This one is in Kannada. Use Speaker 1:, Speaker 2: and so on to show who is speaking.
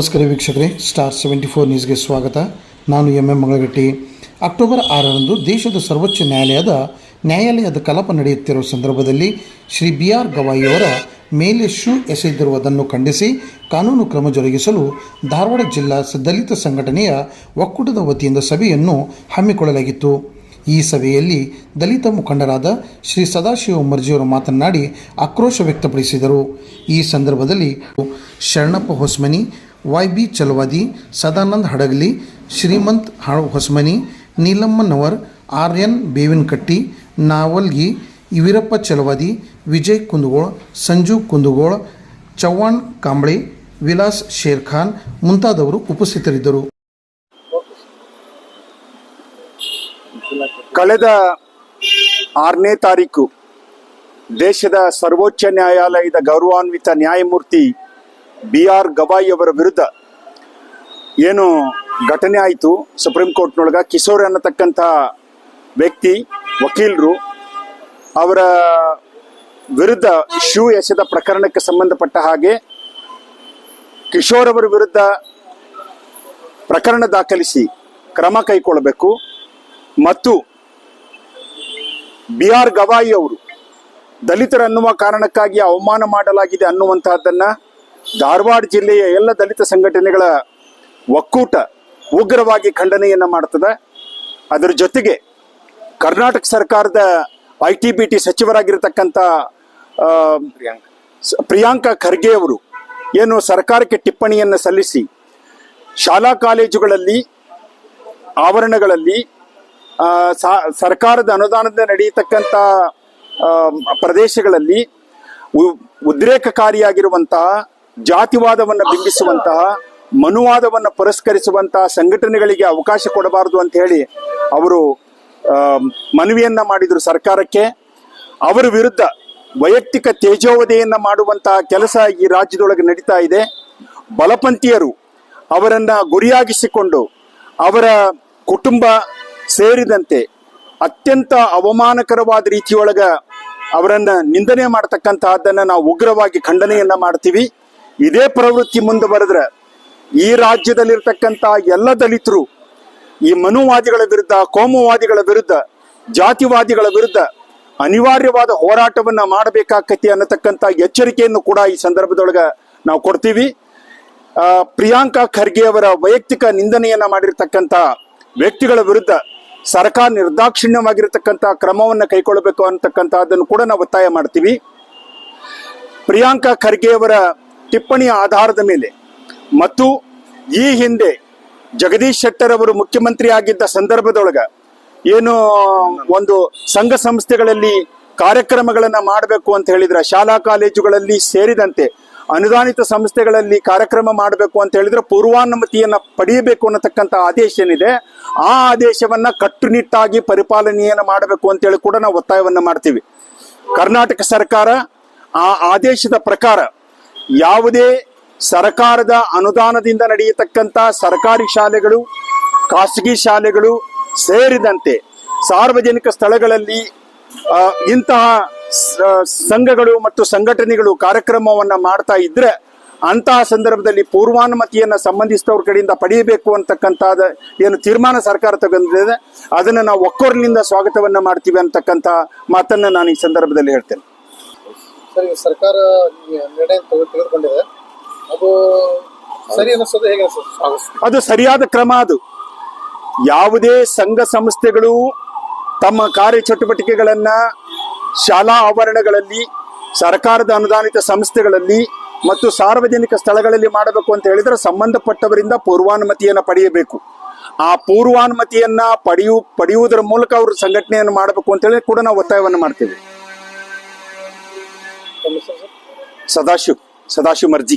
Speaker 1: ನಮಸ್ಕಾರ ವೀಕ್ಷಕರೇ ಸ್ಟಾರ್ ಸೆವೆಂಟಿ ಫೋರ್ ನ್ಯೂಸ್ಗೆ ಸ್ವಾಗತ. ನಾನು ಎಂ ಎಂ ಮಂಗಳಗಟ್ಟಿ. ಅಕ್ಟೋಬರ್ ಆರರಂದು ದೇಶದ ಸರ್ವೋಚ್ಚ ನ್ಯಾಯಾಲಯದ ನ್ಯಾಯಾಲಯದ ಕಲಾಪ ನಡೆಯುತ್ತಿರುವ ಸಂದರ್ಭದಲ್ಲಿ ಶ್ರೀ ಬಿ ಆರ್ ಗವಾಯಿಯವರ ಮೇಲೆ ಶೂ ಎಸೆದಿರುವುದನ್ನು ಖಂಡಿಸಿ ಕಾನೂನು ಕ್ರಮ ಜರುಗಿಸಲು ಧಾರವಾಡ ಜಿಲ್ಲಾ ದಲಿತ ಸಂಘಟನೆಯ ಒಕ್ಕೂಟದ ವತಿಯಿಂದ ಸಭೆಯನ್ನು ಹಮ್ಮಿಕೊಳ್ಳಲಾಗಿತ್ತು. ಈ ಸಭೆಯಲ್ಲಿ ದಲಿತ ಮುಖಂಡರಾದ ಶ್ರೀ ಸದಾಶಿವ ಮರ್ಜಿಯವರು ಮಾತನಾಡಿ ಆಕ್ರೋಶ ವ್ಯಕ್ತಪಡಿಸಿದರು. ಈ ಸಂದರ್ಭದಲ್ಲಿ Sharanappa Hosmani Y B Chalavadi, Sadananda Hadagali, Shrimant Hosamani, Neelammanavar, R N Bevinakatti, Navalgi, Veerappa Chalavadi, Vijay Kundagol, Sanju Kundagol, Chavan Kamble, Vilas Sher Khan ಮುಂತಾದವರು ಉಪಸ್ಥಿತರಿದ್ದರು.
Speaker 2: ಕಳೆದ ಆರನೇ ತಾರೀಕು ದೇಶದ ಸರ್ವೋಚ್ಚ ನ್ಯಾಯಾಲಯದ ಗೌರವಾನ್ವಿತ ನ್ಯಾಯಮೂರ್ತಿ ಬಿ ಆರ್ ಗವಾಯಿ ಅವರ ವಿರುದ್ಧ ಏನು ಘಟನೆ ಆಯಿತು ಸುಪ್ರೀಂ ಕೋರ್ಟ್ನೊಳಗ ಕಿಶೋರ್ ಅನ್ನತಕ್ಕಂಥ ವ್ಯಕ್ತಿ, ವಕೀಲರು ಅವರ ವಿರುದ್ಧ ಶೂ ಎಸೆದ ಪ್ರಕರಣಕ್ಕೆ ಸಂಬಂಧಪಟ್ಟ ಹಾಗೆ ಕಿಶೋರ್ ಅವರ ವಿರುದ್ಧ ಪ್ರಕರಣ ದಾಖಲಿಸಿ ಕ್ರಮ ಕೈಗೊಳ್ಳಬೇಕು. ಮತ್ತು ಬಿ ಆರ್ ಗವಾಯಿ ಅವರು ದಲಿತರನ್ನುವ ಕಾರಣಕ್ಕಾಗಿ ಅವಮಾನ ಮಾಡಲಾಗಿದೆ ಅನ್ನುವಂತಹದ್ದನ್ನ ಧಾರವಾಡ ಜಿಲ್ಲೆಯ ಎಲ್ಲ ದಲಿತ ಸಂಘಟನೆಗಳ ಒಕ್ಕೂಟ ಉಗ್ರವಾಗಿ ಖಂಡನೆಯನ್ನು ಮಾಡ್ತದೆ. ಅದರ ಜೊತೆಗೆ ಕರ್ನಾಟಕ ಸರ್ಕಾರದ ಐ ಟಿ ಬಿ ಟಿ ಸಚಿವರಾಗಿರತಕ್ಕಂಥ ಪ್ರಿಯಾಂಕಾ ಖರ್ಗೆ ಅವರು ಏನು ಸರ್ಕಾರಕ್ಕೆ ಟಿಪ್ಪಣಿಯನ್ನು ಸಲ್ಲಿಸಿ ಶಾಲಾ ಕಾಲೇಜುಗಳಲ್ಲಿ, ಆವರಣಗಳಲ್ಲಿ ಸರ್ಕಾರದ ಅನುದಾನದ ನಡೆಯತಕ್ಕಂಥ ಪ್ರದೇಶಗಳಲ್ಲಿ ಉದ್ರೇಕಕಾರಿಯಾಗಿರುವಂತಹ ಜಾತಿವಾದವನ್ನು ಬಿಂಬಿಸುವಂತಹ, ಮನುವಾದವನ್ನು ಪುರಸ್ಕರಿಸುವಂತಹ ಸಂಘಟನೆಗಳಿಗೆ ಅವಕಾಶ ಕೊಡಬಾರದು ಅಂತ ಹೇಳಿ ಅವರು ಮನವಿಯನ್ನ ಮಾಡಿದ್ರು ಸರ್ಕಾರಕ್ಕೆ. ಅವರ ವಿರುದ್ಧ ವೈಯಕ್ತಿಕ ತೇಜೋವಧೆಯನ್ನ ಮಾಡುವಂತಹ ಕೆಲಸ ಈ ರಾಜ್ಯದೊಳಗೆ ನಡೀತಾ ಇದೆ. ಬಲಪಂಥೀಯರು ಅವರನ್ನ ಗುರಿಯಾಗಿಸಿಕೊಂಡು ಅವರ ಕುಟುಂಬ ಸೇರಿದಂತೆ ಅತ್ಯಂತ ಅವಮಾನಕರವಾದ ರೀತಿಯೊಳಗ ಅವರನ್ನ ನಿಂದನೆ ಮಾಡತಕ್ಕಂತಹದ್ದನ್ನ ನಾವು ಉಗ್ರವಾಗಿ ಖಂಡನೆಯನ್ನ ಮಾಡ್ತೀವಿ. ಇದೇ ಪ್ರವೃತ್ತಿ ಮುಂದುವರೆದ್ರೆ ಈ ರಾಜ್ಯದಲ್ಲಿರ್ತಕ್ಕಂಥ ಎಲ್ಲ ದಲಿತರು ಈ ಮನುವಾದಿಗಳ ವಿರುದ್ಧ ಕೋಮುವಾದಿಗಳ ವಿರುದ್ಧ ಜಾತಿವಾದಿಗಳ ವಿರುದ್ಧ ಅನಿವಾರ್ಯವಾದ ಹೋರಾಟವನ್ನ ಮಾಡಬೇಕಾಕತಿ ಅನ್ನತಕ್ಕಂಥ ಎಚ್ಚರಿಕೆಯನ್ನು ಕೂಡ ಈ ಸಂದರ್ಭದೊಳಗೆ ನಾವು ಕೊಡ್ತೀವಿ. ಆ, ಪ್ರಿಯಾಂಕಾ ಖರ್ಗೆ ಅವರ ವೈಯಕ್ತಿಕ ನಿಂದನೆಯನ್ನ ಮಾಡಿರ್ತಕ್ಕಂಥ ವ್ಯಕ್ತಿಗಳ ವಿರುದ್ಧ ಸರ್ಕಾರ ನಿರ್ದಾಕ್ಷಿಣ್ಯವಾಗಿರ್ತಕ್ಕಂಥ ಕ್ರಮವನ್ನು ಕೈಗೊಳ್ಳಬೇಕು ಅನ್ನತಕ್ಕಂಥದ್ದನ್ನು ಕೂಡ ನಾವು ಒತ್ತಾಯ ಮಾಡ್ತೀವಿ. ಪ್ರಿಯಾಂಕಾ ಖರ್ಗೆ ಅವರ ಟಿಪ್ಪಣಿಯ ಆಧಾರದ ಮೇಲೆ. ಮತ್ತು ಈ ಹಿಂದೆ ಜಗದೀಶ್ ಶೆಟ್ಟರ್ ಅವರು ಮುಖ್ಯಮಂತ್ರಿ ಆಗಿದ್ದ ಸಂದರ್ಭದೊಳಗ ಏನು ಒಂದು ಸಂಘ ಸಂಸ್ಥೆಗಳಲ್ಲಿ ಕಾರ್ಯಕ್ರಮಗಳನ್ನ ಮಾಡಬೇಕು ಅಂತ ಹೇಳಿದ್ರೆ, ಶಾಲಾ ಕಾಲೇಜುಗಳಲ್ಲಿ ಸೇರಿದಂತೆ ಅನುದಾನಿತ ಸಂಸ್ಥೆಗಳಲ್ಲಿ ಕಾರ್ಯಕ್ರಮ ಮಾಡಬೇಕು ಅಂತ ಹೇಳಿದ್ರೆ ಪೂರ್ವಾನುಮತಿಯನ್ನ ಪಡೆಯಬೇಕು ಅನ್ನತಕ್ಕಂಥ ಆದೇಶ ಏನಿದೆ, ಆ ಆದೇಶವನ್ನ ಕಟ್ಟುನಿಟ್ಟಾಗಿ ಪರಿಪಾಲನೆಯನ್ನ ಮಾಡಬೇಕು ಅಂತ ಹೇಳಿ ಕೂಡ ನಾವು ಒತ್ತಾಯವನ್ನ ಮಾಡ್ತೀವಿ. ಕರ್ನಾಟಕ ಸರ್ಕಾರ ಆ ಆದೇಶದ ಪ್ರಕಾರ ಯಾವುದೇ ಸರ್ಕಾರದ ಅನುದಾನದಿಂದ ನಡೆಯತಕ್ಕಂಥ ಸರ್ಕಾರಿ ಶಾಲೆಗಳು, ಖಾಸಗಿ ಶಾಲೆಗಳು ಸೇರಿದಂತೆ ಸಾರ್ವಜನಿಕ ಸ್ಥಳಗಳಲ್ಲಿ ಇಂತಹ ಸಂಘಗಳು ಮತ್ತು ಸಂಘಟನೆಗಳು ಕಾರ್ಯಕ್ರಮವನ್ನು ಮಾಡ್ತಾ ಇದ್ರೆ ಅಂತಹ ಸಂದರ್ಭದಲ್ಲಿ ಪೂರ್ವಾನುಮತಿಯನ್ನು ಸಂಬಂಧಿಸಿದವ್ರ ಕಡೆಯಿಂದ ಪಡೆಯಬೇಕು ಅಂತಕ್ಕಂಥದ್ದು ಏನು ತೀರ್ಮಾನ ಸರ್ಕಾರ ತಗೊಂಡಿದೆ ಅದನ್ನು ನಾವು ಒಕ್ಕೊರ್ನಿಂದ ಸ್ವಾಗತವನ್ನು ಮಾಡ್ತೀವಿ ಅಂತಕ್ಕಂಥ ಮಾತನ್ನು ನಾನು ಈ ಸಂದರ್ಭದಲ್ಲಿ ಹೇಳ್ತೇನೆ.
Speaker 3: ಸರ್, ಸರ್ಕಾರ ನಿರ್ಣಯ ತೆಗೆ- ತೆಗೆದುಕೊಂಡಿದೆ. ಅದು ಸರಿ ಅನಿಸೋದು ಹೇಗೆ
Speaker 2: ಅದು ಸರಿಯಾದ ಕ್ರಮ ಅದು. ಯಾವುದೇ ಸಂಘ ಸಂಸ್ಥೆಗಳು ತಮ್ಮ ಕಾರ್ಯಚಟುವಟಿಕೆಗಳನ್ನ ಶಾಲಾ ಆವರಣಗಳಲ್ಲಿ, ಸರ್ಕಾರದ ಅನುದಾನಿತ ಸಂಸ್ಥೆಗಳಲ್ಲಿ ಮತ್ತು ಸಾರ್ವಜನಿಕ ಸ್ಥಳಗಳಲ್ಲಿ ಮಾಡಬೇಕು ಅಂತ ಹೇಳಿದ್ರೆ ಸಂಬಂಧಪಟ್ಟವರಿಂದ ಪೂರ್ವಾನುಮತಿಯನ್ನು ಪಡೆಯಬೇಕು. ಆ ಪೂರ್ವಾನುಮತಿಯನ್ನ ಪಡೆಯು ಪಡೆಯುವುದರ ಮೂಲಕ ಅವರು ಸಂಘಟನೆಯನ್ನು ಮಾಡಬೇಕು ಅಂತ ಹೇಳಿ ಕೂಡ ನಾವು ಒತ್ತಾಯವನ್ನು ಮಾಡ್ತೇವೆ.
Speaker 3: ತಮ್ಮ ಹೆಸರು ಸರ್
Speaker 2: ಸದಾಶಿವ್ ಸದಾಶಿವ್ ಮರ್ಜಿ